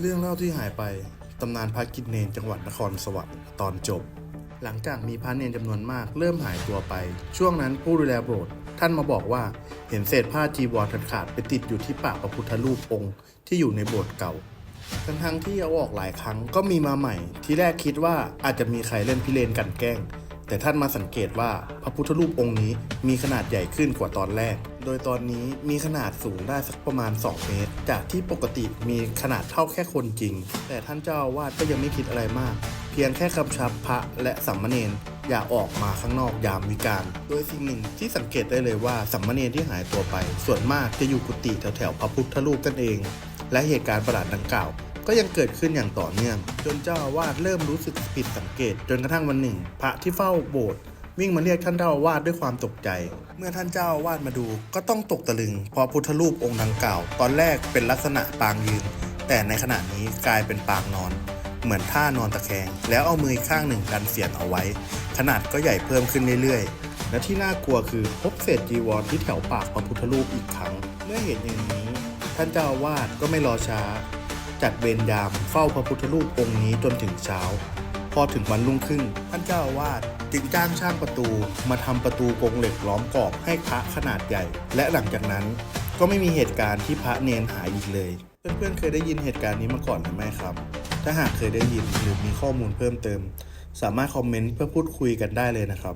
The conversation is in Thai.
เรื่องเล่าที่หายไป ตำนานพระกินเนนจังหวัดนครสวรรค์ตอนจบ หลังจากมีพระเนนจำนวนมากเริ่มหายตัวไป ช่วงนั้นผู้ดูแลโบสถ์ท่านมาบอกว่าเห็นเศษผ้าจีวรขาดๆไปติดอยู่ที่ปากพระพุทธรูปองค์ที่อยู่ในโบสถ์เก่า ทั้งทั้งๆที่เอาออกหลายครั้งก็มีมาใหม่ ที่แรกคิดว่าอาจจะมีใครเล่นพิเรนกันแกล้ง แต่ท่านมาสังเกตว่าพระพุทธรูปองค์นี้มีขนาดใหญ่ขึ้นกว่าตอนแรก โดยตอนนี้มีขนาดสูงได้สักประมาณ 2 เมตร จากที่ปกติมีขนาดเท่าแค่คนจริง แต่ท่านเจ้าอาวาสก็ยังไม่คิดอะไรมาก เพียงแค่กำชับพระและสัมมาเนนอย่าออกมาข้างนอกยามวิกาลโดยสิ่งหนึ่งที่สังเกตได้เลยว่าสัมมาเนนที่หายตัวไป ส่วนมากจะอยู่กุฏิแถวๆพระพุทธรูปกันเอง และเหตุการณ์ประหลาดดังกล่าว ก็ยังเกิดขึ้นอย่างต่อเนื่อง จนเจ้าอาวาสเริ่มรู้สึกผิดสังเกต จนกระทั่งวันหนึ่ง พระที่เฝ้าโบสถ์วิ่งมาเรียกท่านเจ้าอาวาสด้วยความตกใจ เมื่อท่านเจ้าอาวาสมาดูก็ต้องตกตะลึง เพราะพุทธรูปองค์ดังกล่าว ตอนแรกเป็นลักษณะปางยืน แต่ในขณะนี้กลายเป็นปางนอน เหมือนท่านอนตะแคง แล้วเอามือข้างหนึ่งดันเสียนเอาไว้ ขนาดก็ใหญ่เพิ่มขึ้นเรื่อยๆ และที่น่ากลัวคือพบเศษจีวรที่แถวปากพระพุทธรูปอีกครั้ง เมื่อเห็นอย่างนี้ ท่านเจ้าอาวาสก็ไม่รอช้า จัดเวรยามเฝ้าพระพุทธรูปองค์นี้จนถึงเช้า พอถึงวันรุ่งขึ้น ท่านเจ้าอาวาสจึงจ้างช่างประตูมาทำประตูกรงเหล็กล้อมกรอบให้พระขนาดใหญ่ และหลังจากนั้น ก็ไม่มีเหตุการณ์ที่พระเนนหายอีกเลย เพื่อนๆเคยได้ยินเหตุการณ์นี้มาก่อนหรือไม่ครับ ถ้าหากเคยได้ยินหรือมีข้อมูลเพิ่มเติม สามารถคอมเมนต์เพื่อพูดคุยกันได้เลยนะครับ